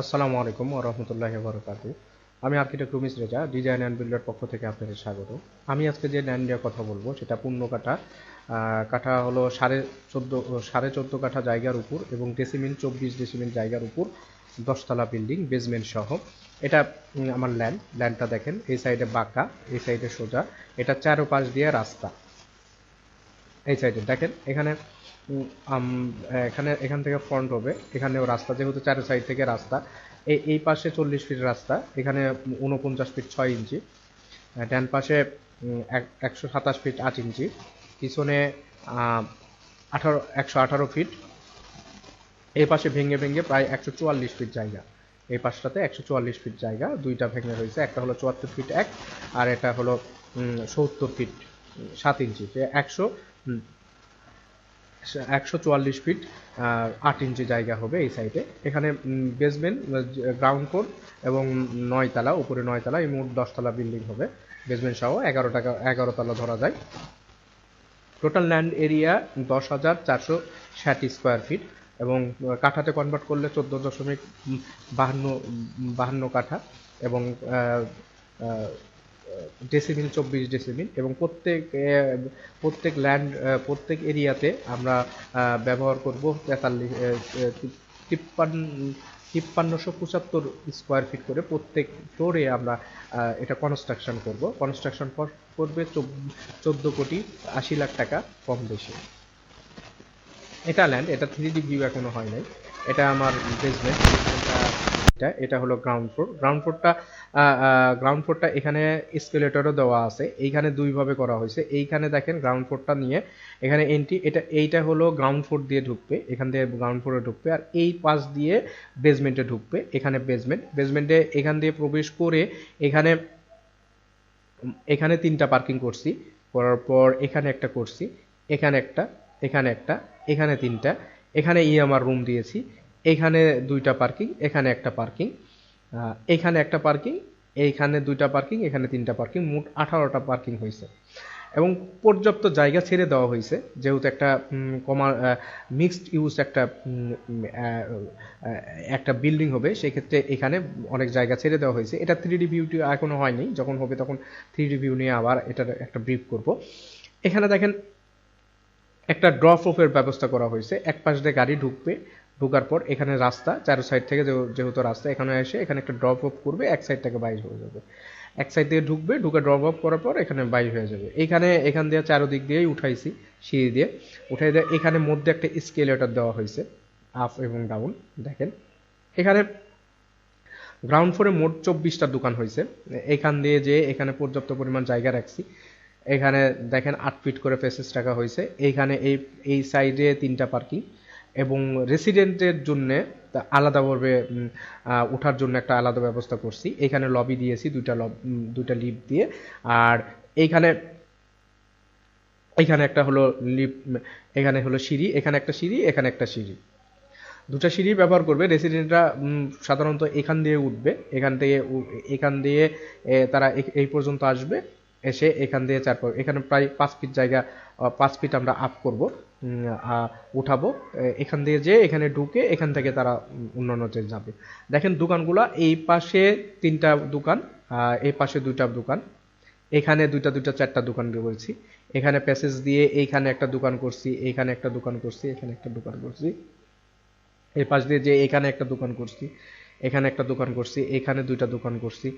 আসসালামু আলাইকুম রহমতুল্লাহি বরকাতু আমি architect Rumis Reza, design and builder পক্ষ থেকে আপনাদের স্বাগত। আমি আজকে যে ল্যান্ড নিয়ে কথা বলব, সেটা পূর্ণ কাঠা। কাঠা হলো সাড়ে চোদ্দ সাড়ে চোদ্দ কাঠা জায়গার উপর এবং ডেসিমিল, চব্বিশ ডেসিমিল জায়গার উপর দশতলা বিল্ডিং বেসমেন্ট সহ। এটা আমার ল্যান্ড। ল্যান্ডটা দেখেন, এই সাইডে বাঁকা, এই সাইডে সোজা। এটা চারোপাশ দিয়ে রাস্তা। এই সাইডে দেখেন, এখানে এখানে, এখান থেকে ফ্রন্ট হবে। এখানেও রাস্তা, যেহেতু চার সাইড থেকে রাস্তা। এই এই পাশে চল্লিশ ফিট রাস্তা। এখানে উনপঞ্চাশ ফিট ছয় ইঞ্চি। ডান পাশে এক- একশো সাতাশ ফিট আট ইঞ্চি। পিছনে আঠারো, একশো আঠারো ফিট এই পাশে ভেঙে ভেঙে প্রায় একশো চুয়াল্লিশ ফিট জায়গা। এই পাশটাতে একশো চুয়াল্লিশ ফিট জায়গা। দুইটা ভেঙে রয়েছে। একটা হলো চুয়াত্তর ফিট এক, আর এটা হলো সত্তর ফিট সাত ইঞ্চি। একশো একশো চুয়াল্লিশ ফিট আট ইঞ্চি জায়গা হবে এই সাইডে এখানে বেসমেন্ট গ্রাউন্ড ফ্লোর এবং নয়তলা, উপরে নয়তলা, এই মোট দশতলা বিল্ডিং হবে। বেসমেন্ট সহ এগারো টাকা, এগারো তলা ধরা যায়। টোটাল ল্যান্ড এরিয়া দশ হাজার চারশো ষাট স্কোয়ার ফিট এবং কাঠাতে কনভার্ট করলে চোদ্দ দশমিক বাহান্ন বাহান্ন কাঠা এবং ডেসিমিল, চব্বিশ ডেসিমিল এবং প্রত্যেক প্রত্যেক ল্যান্ড প্রত্যেক এরিয়াতে আমরা ব্যবহার করব তেতাল্লিশ তিপ্পান্ন, তিপ্পান্নশো পঁচাত্তর স্কোয়ার ফিট করে প্রত্যেক ফ্লোরে আমরা এটা কনস্ট্রাকশন করব। কনস্ট্রাকশন করবে চোদ্দ কোটি আশি লাখ টাকা কম বেশি। এটা ল্যান্ড এটা থ্রি ডি ভিউ এখনও হয় নাই। এটা আমার বেসমেন্ট এটা এটা হলো গ্রাউন্ড ফ্লোর গ্রাউন্ড ফ্লোরটা গ্রাউন্ড ফ্লোরটা এখানে স্কেলেটরও দেওয়া আছে। এইখানে দুইভাবে করা হয়েছে। এইখানে দেখেন গ্রাউন্ড ফ্লোরটা নিয়ে এখানে এন্ট্রি এটা, এইটা হলো গ্রাউন্ড ফ্লোর দিয়ে ঢুকবে। এখান থেকে গ্রাউন্ড ফ্লোরে ঢুকবে। আর এই পাশ দিয়ে বেসমেন্টে ঢুকবে। এখানে বেসমেন্ট বেসমেন্টে এখান দিয়ে প্রবেশ করে এখানে এখানে তিনটা পার্কিং করছি। করার পর এখানে একটা করছি, এখানে একটা এখানে একটা, এখানে তিনটা। এখানে ই আমার রুম দিয়েছি। এখানে দুইটা পার্কিং, এখানে একটা পার্কিং এখানে একটা পার্কিং, এইখানে দুইটা পার্কিং, এখানে তিনটা পার্কিং, মোট আঠারোটা পার্কিং হয়েছে। এবং পর্যাপ্ত জায়গা ছেড়ে দেওয়া হয়েছে, যেহেতু একটা কমার মিক্সড ইউজ একটা একটা বিল্ডিং হবে, সেক্ষেত্রে এখানে অনেক জায়গা ছেড়ে দেওয়া হয়েছে। এটা থ্রি ডি ভিউটি এখনও হয়নি যখন হবে তখন থ্রি ডি ভিউ নিয়ে আবার এটার একটা ব্রিফ করব। এখানে দেখেন, একটা ড্রপ অফের ব্যবস্থা করা হয়েছে এক পাশ দিয়ে গাড়ি ঢুকবে ঢোকার পর এখানে রাস্তা, চারো সাইড থেকে যেহেতু রাস্তা এখানে এসে এখানে একটা ড্রপ অফ করবে, এক সাইড থেকে বাইর হয়ে যাবে। এক সাইড দিয়ে ঢুকবে, ঢুকে ড্রপ অফ করার পর এখানে বাইর হয়ে যাবে। এখানে, এখান দিয়ে চারোদিক দিয়েই উঠাইছি, সিঁড়ি দিয়ে। উঠাই দিয়ে এখানে মধ্যে একটা স্কেলেটর দেওয়া হয়েছে আপ এবং ডাউন দেখেন। এখানে গ্রাউন্ড ফ্লোরে মোট চব্বিশটা দোকান হয়েছে। এখান দিয়ে যে এখানে পর্যাপ্ত পরিমাণ জায়গা রাখছি, এখানে দেখেন আট ফিট করে ফেসেস রাখা হয়েছে। এইখানে এই এই সাইডে তিনটা পার্কিং এবং রেসিডেন্টের জন্য আলাদাভাবে ওঠার জন্য একটা আলাদা ব্যবস্থা করছি। এখানে লবি দিয়েছি দুইটা লব দুইটা লিফট দিয়ে। আর এইখানে, এখানে একটা হলো লিফট এখানে হলো সিঁড়ি, এখানে একটা সিঁড়ি, এখানে একটা সিঁড়ি। দুটা সিঁড়ি ব্যবহার করবে। রেসিডেন্টরা সাধারণত এখান দিয়ে উঠবে। এখান থেকে এখান দিয়ে তারা এই পর্যন্ত আসবে। এসে এখান দিয়ে চার এখানে প্রায় পাঁচ ফিট জায়গা পাঁচ ফিট আমরা আপ করব। উঠাবো। এখান দিয়ে যে এখানে ঢুকে এখান থেকে তারা অন্যান্যতে যাবে দেখেন দোকানগুলা, এই পাশে তিনটা দোকান এই পাশে দুইটা দোকান, এখানে দুইটা দুইটা, চারটা দোকান করেছি এখানে প্যাসেজ দিয়ে এইখানে একটা দোকান করছি, এইখানে একটা দোকান করছি, এখানে একটা দোকান করছি। এই পাশ দিয়ে যে এখানে একটা দোকান করছি, এখানে একটা দোকান করছি, এখানে দুইটা দোকান করছি।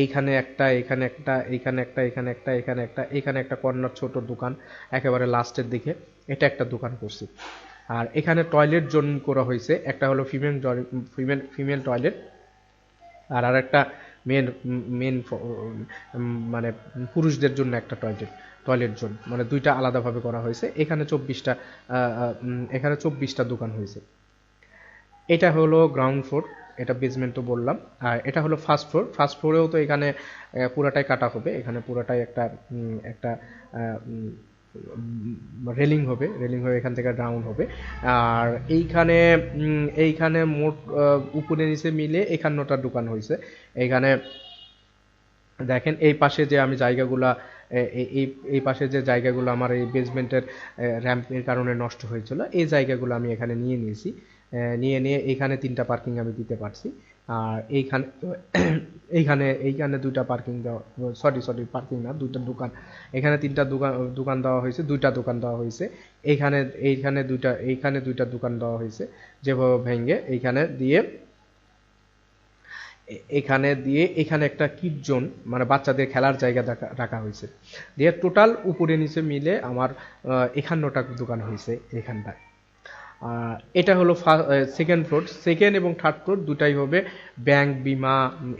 এইখানে একটা এখানে একটা, এইখানে একটা এখানে একটা এখানে একটা এখানে একটা কর্নার ছোট দোকান একেবারে লাস্টের দিকে। এটা একটা দোকান করছি। আর এখানে টয়লেট জোন করা হয়েছে। একটা হলো ফিমেল ফিমেল ফিমেল টয়লেট আর আর একটা মেন মেন মানে পুরুষদের জন্য একটা টয়লেট টয়লেট জোন মানে দুইটা আলাদাভাবে করা হয়েছে। এখানে চব্বিশটা এখানে চব্বিশটা দোকান হয়েছে। এটা হলো গ্রাউন্ড ফ্লোর এটা বেসমেন্ট তো বললাম। আর এটা হলো ফার্স্ট ফ্লোর ফার্স্ট ফ্লোরেও তো এখানে পুরাটাই কাটা হবে। এখানে পুরাটাই একটা একটা রেলিং হবে। রেলিং হয়ে এখান থেকে ডাউন হবে। আর এইখানে এইখানে মোট উপরে নিচে মিলে একান্নটা দোকান হয়েছে। এইখানে দেখেন, এই পাশে যে আমি জায়গাগুলা এই এই পাশে যে জায়গাগুলো আমার এই বেসমেন্টের র্যাম্পের কারণে নষ্ট হয়েছিল, এই জায়গাগুলো আমি এখানে নিয়ে নিয়েছি। নিয়ে নিয়ে এইখানে তিনটা পার্কিং আমি দিতে পারছি। আর এইখানে এইখানে এইখানে দুইটা পার্কিং দেওয়া সরি সরি পার্কিং না, দুইটা দোকান। এখানে তিনটা দোকান দোকান দেওয়া হয়েছে, দুইটা দোকান দেওয়া হয়েছে। এইখানে এইখানে দুইটা এইখানে দুইটা দোকান দেওয়া হয়েছে, যেভাবে ভেঙে এইখানে দিয়ে এখানে দিয়ে, এখানে একটা কিট জোন মানে বাচ্চাদের খেলার জায়গা রাখা- হয়েছে। দিয়ে টোটাল উপরে নিচে মিলে আমার একান্নটা দোকান হয়েছে এখানটায়। এটা হলো সেকেন্ড ফ্লোর সেকেন্ড এবং থার্ড ফ্লোর দুটাই হবে ব্যাংক বিমা,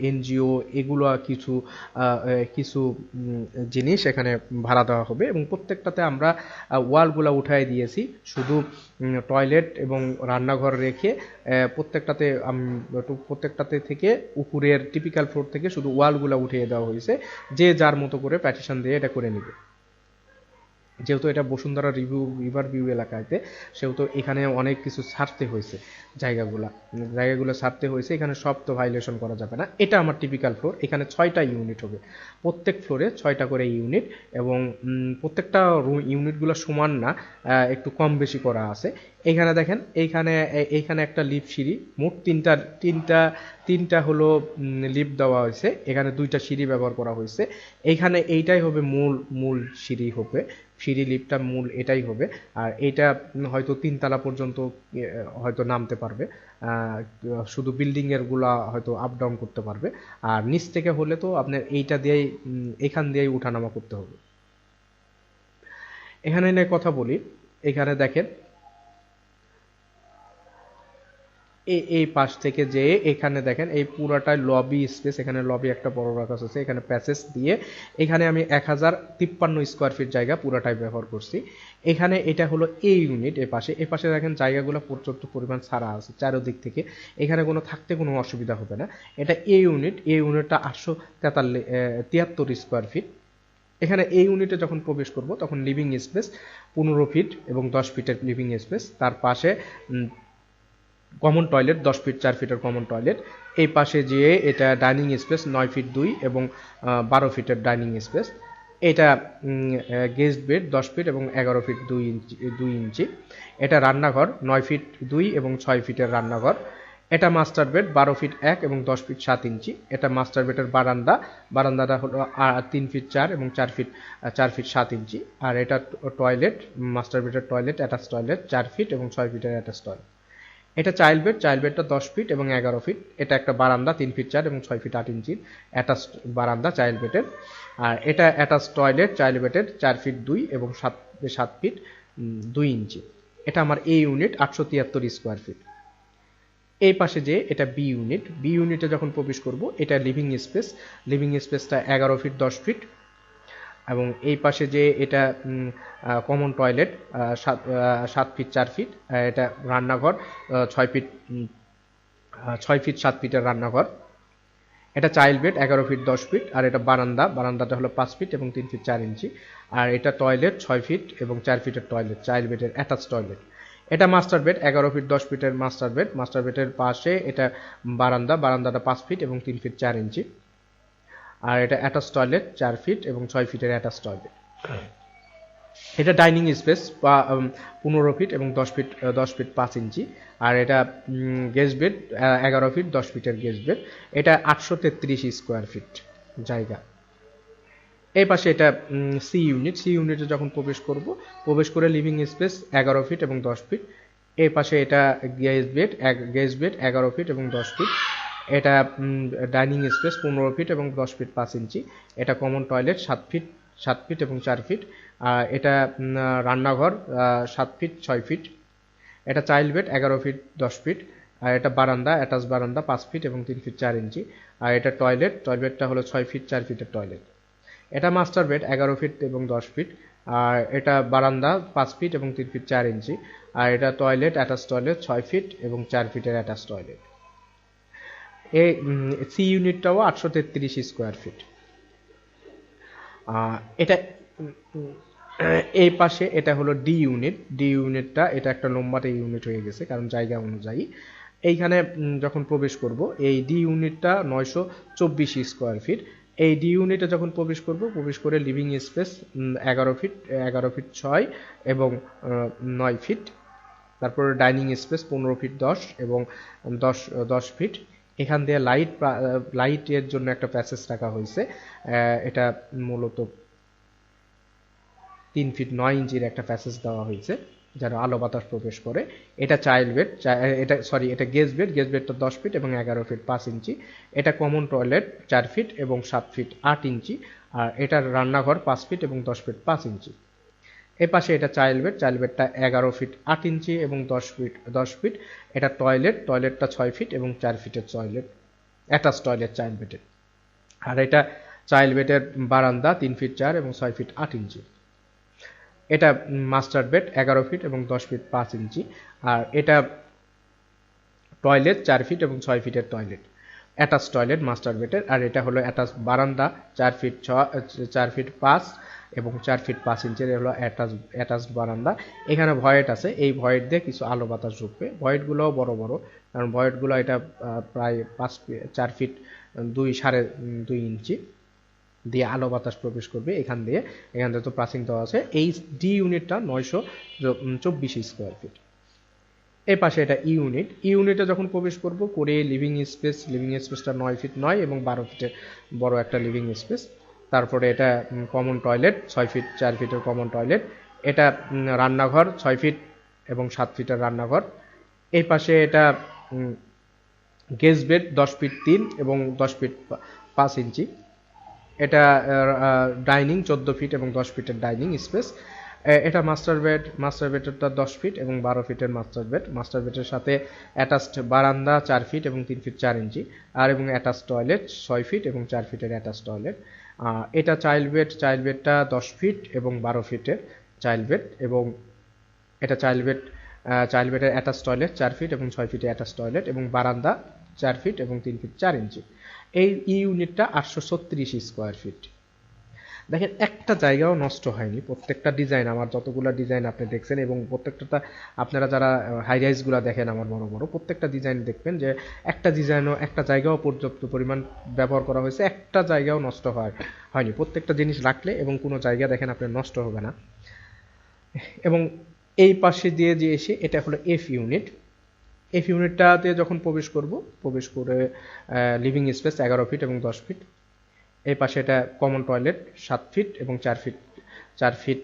এনজিও, এগুলো কিছু কিছু জিনিস এখানে ভাড়া দেওয়া হবে এবং প্রত্যেকটাতে আমরা ওয়ালগুলো উঠাই দিয়েছি। শুধু টয়লেট এবং রান্নাঘর রেখে প্রত্যেকটাতে প্রত্যেকটাতে থেকে উপরের টিপিক্যাল ফ্লোর থেকে শুধু ওয়ালগুলো উঠিয়ে দেওয়া হয়েছে। যে যার মতো করে প্যাটিশন দিয়ে এটা করে নেবে। যেহেতু এটা বসুন্ধরা রিভিউ, রিভার ভিউ এলাকাতে, সেহেতু এখানে অনেক কিছু ছাড়তে হয়েছে জায়গাগুলা। জায়গাগুলো ছাড়তে হয়েছে, এখানে সব তো ভাইলেশন করা যাবে না। এটা আমার টিপিক্যাল ফ্লোর এখানে ছয়টা ইউনিট হবে। প্রত্যেক ফ্লোরে ছয়টা করে ইউনিট এবং প্রত্যেকটা রুম ইউনিটগুলো সমান না একটু কম বেশি করা আছে। এখানে দেখেন এইখানে এইখানে একটা লিফট সিঁড়ি, মোট তিনটা তিনটা তিনটা হলো লিফট দেওয়া হয়েছে। এখানে দুইটা সিঁড়ি ব্যবহার করা হয়েছে। এইখানে এইটাই হবে মূল মূল সিঁড়ি হবে। সিঁড়ি, লিফটটা মূল এটাই হবে। আর এটা হয়তো তিনতলা পর্যন্ত হয়তো নামতে পারবে। শুধু বিল্ডিং এরগুলা হয়তো আপ ডাউন করতে পারবে। আর নিচ থেকে হলে তো আপনার এইটা দিয়েই এখান দিয়েই উঠানামা করতে হবে। এখানে নিয়ে কথা বলি। এখানে দেখেন এই এই পাশ থেকে যে এখানে দেখেন, এই পুরাটাই লবি স্পেস এখানে লবি একটা বড় রাখা আছে, এখানে প্যাসেজ দিয়ে এখানে আমি এক হাজার তিপ্পান্ন স্কোয়ার ফিট জায়গা পুরাটাই ব্যবহার করছি। এখানে এটা হলো এ ইউনিট এ পাশে এ পাশে দেখেন জায়গাগুলো পর্যাপ্ত পরিমাণ ছাড়া আছে চারোদিক থেকে। এখানে কোনো, থাকতে কোনো অসুবিধা হবে না। এটা এ ইউনিট এ ইউনিটটা আটশো তেতাল্লিশ তিয়াত্তর স্কোয়ার ফিট এখানে এই ইউনিটে যখন প্রবেশ করব, তখন লিভিং স্পেস পনেরো ফিট এবং দশ ফিটের লিভিং স্পেস তার পাশে কমন টয়লেট দশ ফিট চার ফিটের কমন টয়লেট এই পাশে যেয়ে এটা ডাইনিং স্পেস নয় ফিট দুই এবং বারো ফিটের ডাইনিং স্পেস এটা গেস্ট বেড দশ ফিট এবং এগারো ফিট দুই ইঞ্চি দুই ইঞ্চি এটা রান্নাঘর, নয় ফিট দুই এবং ছয় ফিটের রান্নাঘর। এটা মাস্টার বেড বারো ফিট এক এবং দশ ফিট সাত ইঞ্চি এটা মাস্টার বেডের বারান্দা। বারান্দাটা হলো তিন ফিট চার এবং চার ফিট চার ফিট সাত ইঞ্চি আর এটা টয়লেট মাস্টার বেডের টয়লেট অ্যাটাচ টয়লেট চার ফিট এবং ছয় ফিটের অ্যাটাচ টয়লেট এটা চাইল্ড বেড চাইল্ড বেডটা দশ ফিট এবং এগারো ফিট এটা একটা বারান্দা, তিন ফিট চার এবং ছয় ফিট আট ইঞ্চির অ্যাটাচ বারান্দা চাইল্ড বেডের আর এটা অ্যাটাচ টয়লেট চাইল্ড বেডের চার ফিট দুই এবং সাত সাত ফিট দুই ইঞ্চি। এটা আমার এ ইউনিট আটশো তিয়াত্তর স্কোয়ার ফিট এই পাশে যে এটা বি ইউনিট বি ইউনিটে যখন প্রবেশ করব, এটা লিভিং স্পেস লিভিং স্পেসটা এগারো ফিট দশ ফিট এবং এই পাশে যে এটা কমন টয়লেট সাত সাত ফিট চার ফিট এটা রান্নাঘর ছয় ফিট ছয় ফিট সাত ফিটের রান্নাঘর। এটা চাইল্ড বেড এগারো ফিট দশ ফিট আর এটা বারান্দা। বারান্দাটা হলো পাঁচ ফিট এবং তিন ফিট চার ইঞ্চি। আর এটা টয়লেট ছয় ফিট এবং চার ফিটের টয়লেট চাইল্ড বেডের অ্যাটাচ টয়লেট এটা মাস্টার বেড এগারো ফিট দশ ফিটের মাস্টার বেড মাস্টার বেডের পাশে এটা বারান্দা। বারান্দাটা পাঁচ ফিট এবং তিন ফিট চার ইঞ্চি। আর এটা অ্যাটাচ টয়লেট চার ফিট এবং ছয় ফিটের অ্যাটাচ টয়লেট এটা ডাইনিং স্পেস বা পনেরো ফিট এবং দশ ফিট দশ ফিট পাঁচ ইঞ্চি। আর এটা গেস্ট বেড এগারো ফিট দশ ফিটের গেস্ট বেড এটা আটশো তেত্রিশ স্কোয়ার ফিট জায়গা। এই পাশে এটা সি ইউনিট সি ইউনিটে যখন প্রবেশ করব প্রবেশ করে লিভিং স্পেস এগারো ফিট এবং দশ ফিট এই পাশে এটা গেস্ট বেড গেস্ট বেড এগারো ফিট এবং দশ ফিট এটা ডাইনিং স্পেস পনেরো ফিট এবং দশ ফিট পাঁচ ইঞ্চি। এটা কমন টয়লেট সাত ফিট সাত ফিট এবং চার ফিট আর এটা রান্নাঘর সাত ফিট ছয় ফিট এটা চাইল্ড বেড এগারো ফিট দশ ফিট আর এটা বারান্দা অ্যাটাচ বারান্দা, পাঁচ ফিট এবং তিন ফিট চার ইঞ্চি। আর এটা টয়লেট টয়লেটটা হলো ছয় ফিট চার ফিটের টয়লেট এটা মাস্টার বেড এগারো ফিট এবং দশ ফিট আর এটা বারান্দা, পাঁচ ফিট এবং তিন ফিট চার ইঞ্চি। আর এটা টয়লেট অ্যাটাচ টয়লেট ছয় ফিট এবং চার ফিটের অ্যাটাচ টয়লেট এই সি ইউনিটটাও আটশো তেত্রিশ স্কোয়ার ফিট। এটা এই পাশে এটা হলো ডি ইউনিট। ডি ইউনিটটা, এটা একটা লম্বাটে ইউনিট হয়ে গেছে, কারণ জায়গা অনুযায়ী। এইখানে যখন প্রবেশ করব, এই ডি ইউনিটটা নয়শো চব্বিশ স্কোয়ার ফিট। এই ডি ইউনিটে যখন প্রবেশ করব, প্রবেশ করে লিভিং স্পেস এগারো ফিট এগারো ফিট ছয় এবং নয় ফিট। তারপরে ডাইনিং স্পেস পনেরো ফিট দশ এবং দশ দশ ফিট। এখান দিয়ে লাইট লাইটের জন্য একটা প্যাসেজ রাখা হয়েছে। এটা মূলত তিন ফিট নয় ইঞ্চির একটা প্যাসেজ দেওয়া হয়েছে, যেন আলো বাতাস প্রবেশ করে। এটা চাইল্ড বেড এটা সরি এটা গেজ বেড গেজ বেডটা দশ ফিট এবং এগারো ফিট পাঁচ ইঞ্চি। এটা কমন টয়লেট চার ফিট এবং সাত ফিট আট ইঞ্চি। আর এটার রান্নাঘর পাঁচ ফিট এবং দশ ফিট পাঁচ ইঞ্চি। এ পাশে এটা চাইল্ড বেড, চাইল্ড বেডটা এগারো ফিট আট ইঞ্চি এবং দশ ফিট দশ ফিট। এটা টয়লেট, টয়লেটটা ছয় ফিট এবং চার ফিটের টয়লেট, অ্যাটাচ টয়লেট চাইল্ড বেডের। আর এটা চাইল্ড বেডের বারান্দা তিন ফিট চার এবং ছয় ফিট আট ইঞ্চি। এটা মাস্টার বেড এগারো ফিট এবং দশ ফিট পাঁচ ইঞ্চি। আর এটা টয়লেট চার ফিট এবং ছয় ফিটের টয়লেট, অ্যাটাচ টয়লেট মাস্টার বেডের। আর এটা হলো অ্যাটাচ বারান্দা চার ফিট ছ, চার ফিট পাঁচ এবং চার ফিট পাঁচ ইঞ্চের হলো অ্যাটাচ অ্যাটাচড বারান্দা। এখানে ভয়েট আছে। এই ভয়েট দিয়ে কিছু আলো বাতাস ঢুকবে। ভয়েটগুলোও বড় বড়। কারণ ভয়েটগুলো এটা প্রায় পাঁচ চার ফিট দুই সাড়ে দুই ইঞ্চি দিয়ে আলো বাতাস প্রবেশ করবে এখান দিয়ে। এখান থেকে তো প্রাচীন দেওয়া আছে। এই ডি ইউনিটটা নয়শো চব্বিশ স্কোয়ার ফিট এই পাশে এটা ই ইউনিট ই ইউনিটে যখন প্রবেশ করব, করে লিভিং স্পেস লিভিং স্পেসটা নয় ফিট নয় এবং বারো ফিটের বড় একটা লিভিং স্পেস তারপরে এটা কমন টয়লেট ছয় ফিট চার ফিটের কমন টয়লেট এটা রান্নাঘর, ছয় ফিট এবং সাত ফিটের রান্নাঘর। এই পাশে এটা গেস্ট বেড দশ ফিট তিন এবং দশ ফিট পাঁচ ইঞ্চি। এটা ডাইনিং চোদ্দ ফিট এবং দশ ফিটের ডাইনিং স্পেস এটা মাস্টার বেড মাস্টার বেডেরটা দশ ফিট এবং বারো ফিটের মাস্টার বেড মাস্টার বেডের সাথে অ্যাটাচড বারান্দা চার ফিট এবং তিন ফিট চার ইঞ্চি। আর এবং অ্যাটাচ টয়লেট ছয় ফিট এবং চার ফিটের অ্যাটাচ টয়লেট এটা চাইল্ড বেড চাইল্ড বেডটা দশ ফিট এবং বারো ফিটের চাইল্ড বেড এবং এটা চাইল্ড বেড চাইল্ড বেডের অ্যাটাচ টয়লেট চার ফিট এবং ছয় ফিটে অ্যাটাচ টয়লেট এবং বারান্দা চার ফিট এবং তিন ফিট চার ইঞ্চি এই ইউনিটটা আটশো ছত্রিশ স্কোয়ার ফিট দেখেন, একটা জায়গাও নষ্ট হয়নি। প্রত্যেকটা ডিজাইন আমার যতগুলো ডিজাইন আপনি দেখছেন এবং প্রত্যেকটা আপনারা যারা হাই রাইজগুলো দেখেন আমার বড় বড়, প্রত্যেকটা ডিজাইন দেখবেন যে একটা ডিজাইনও একটা জায়গাও পর্যাপ্ত পরিমাণ ব্যবহার করা হয়েছে, একটা জায়গাও নষ্ট হয়, হয়নি। প্রত্যেকটা জিনিস রাখলে এবং কোনো জায়গা দেখেন আপনার নষ্ট হবে না। এবং এই পাশে দিয়ে যে এসে, এটা হলো এফ ইউনিট এফ ইউনিটটাতে যখন প্রবেশ করব, প্রবেশ করে লিভিং স্পেস এগারো ফিট এবং দশ ফিট এই পাশে এটা কমন টয়লেট সাত ফিট এবং চার ফিট চার ফিট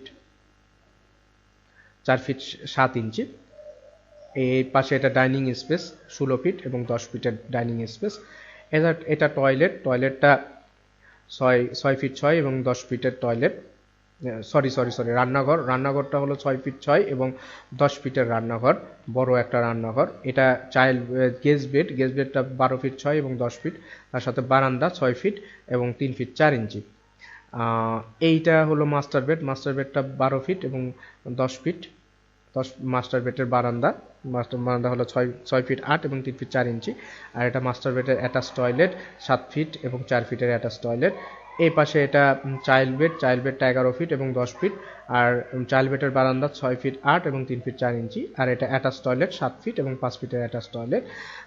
চার ফিট সাত ইঞ্চি এই পাশে এটা ডাইনিং স্পেস ষোলো ফিট এবং দশ ফিটের ডাইনিং স্পেস এটা এটা টয়লেট টয়লেটটা ছয় ছয় ফিট ছয় এবং দশ ফিটের টয়লেট সরি সরি সরি রান্নাঘর। রান্নাঘরটা হলো ছয় ফিট ছয় এবং দশ ফিটের রান্নাঘর, বড় একটা রান্নাঘর। এটা চাইল্ড গেস্ট বেড গেস্ট বেডটা বারো ফিট ছয় এবং দশ ফিট। তার সাথে বারান্দা ছয় ফিট এবং তিন ফিট চার ইঞ্চি। এইটা হলো মাস্টার বেড মাস্টার বেডটা বারো ফিট এবং দশ ফিট। দশ মাস্টার বেডের বারান্দা। মাস্টার বারান্দা হলো ছয় ছয় ফিট আট এবং তিন ফিট চার ইঞ্চি। আর এটা মাস্টার বেডের অ্যাটাচ টয়লেট সাত ফিট এবং চার ফিটের অ্যাটাচ টয়লেট এই পাশে এটা চাইল্ড বেড চাইল্ড বেডটা এগারো ফিট এবং দশ ফিট আর চাইল্ড বেডের বারান্দা ছয় ফিট আট এবং তিন ফিট চার ইঞ্চি, আর এটা অ্যাটাচ টয়লেট সাত ফিট এবং পাঁচ ফিটের অ্যাটাচ টয়লেট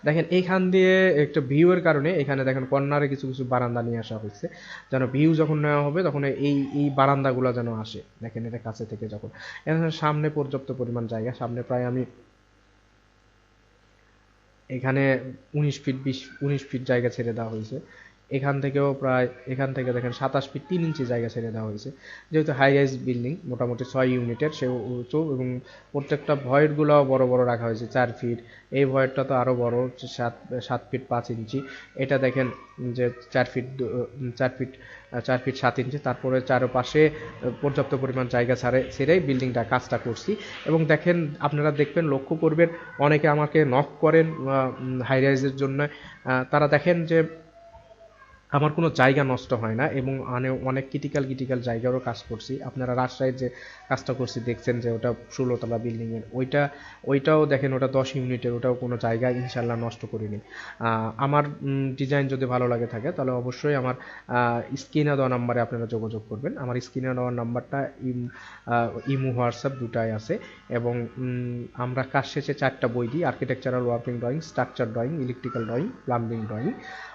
দেখেন, এইখান দিয়ে একটা ভিউয়ের কারণে এখানে দেখেন কর্নারে কিছু কিছু বারান্দা নিয়ে আসা হয়েছে। যেন ভিউ যখন নেওয়া হবে, তখন এই এই বারান্দাগুলো যেন আসে। দেখেন, এটা কাছে থেকে যখন, এখানে সামনে পর্যাপ্ত পরিমাণ জায়গা। সামনে প্রায় আমি এখানে উনিশ ফিট বিশ, উনিশ ফিট জায়গা ছেড়ে দেওয়া হয়েছে। এখান থেকেও প্রায়, এখান থেকে দেখেন সাতাশ ফিট তিন ইঞ্চি জায়গা ছেড়ে দেওয়া হয়েছে। যেহেতু হাই রাইজ বিল্ডিং মোটামুটি ছয় ইউনিটের, সে উঁচু এবং প্রত্যেকটা ভয়েডগুলো বড় বড় রাখা হয়েছে চার ফিট এই ভয়েডটা তো আরও বড়, সাত সাত ফিট পাঁচ ইঞ্চি। এটা দেখেন যে চার ফিট চার ফিট চার ফিট সাত ইঞ্চি। তারপরে চারপাশে পর্যাপ্ত পরিমাণ জায়গা ছাড়ে ছেড়েই বিল্ডিংটা কাজটা করছি। এবং দেখেন আপনারা দেখবেন, লক্ষ্য করবেন, অনেকে আমাকে নক করেন হাই রাইজের জন্য। তারা দেখেন যে আমার কোনো জায়গা নষ্ট হয় না এবং অনে- অনেক ক্রিটিক্যাল ক্রিটিক্যাল জায়গারও কাজ করছি। আপনারা রাজশাহীর যে কাজটা করছি, দেখছেন যে ওটা ষোলোতলা বিল্ডিংয়ের ওইটা, ওইটাও দেখেন, ওটা দশ ইউনিটের ওটাও কোনো জায়গা ইনশাল্লাহ নষ্ট করিনি। আমার ডিজাইন যদি ভালো লাগে থাকে, তাহলে অবশ্যই আমার স্ক্রিনে দেওয়া নাম্বারে আপনারা যোগাযোগ করবেন। আমার স্ক্রিনে দেওয়া নাম্বারটা ইমো হোয়াটসঅ্যাপ দুটাই আছে এবং আমরা কাজ শেষে চারটা বই দিই। Architectural working drawing structure drawing electrical drawing plumbing drawing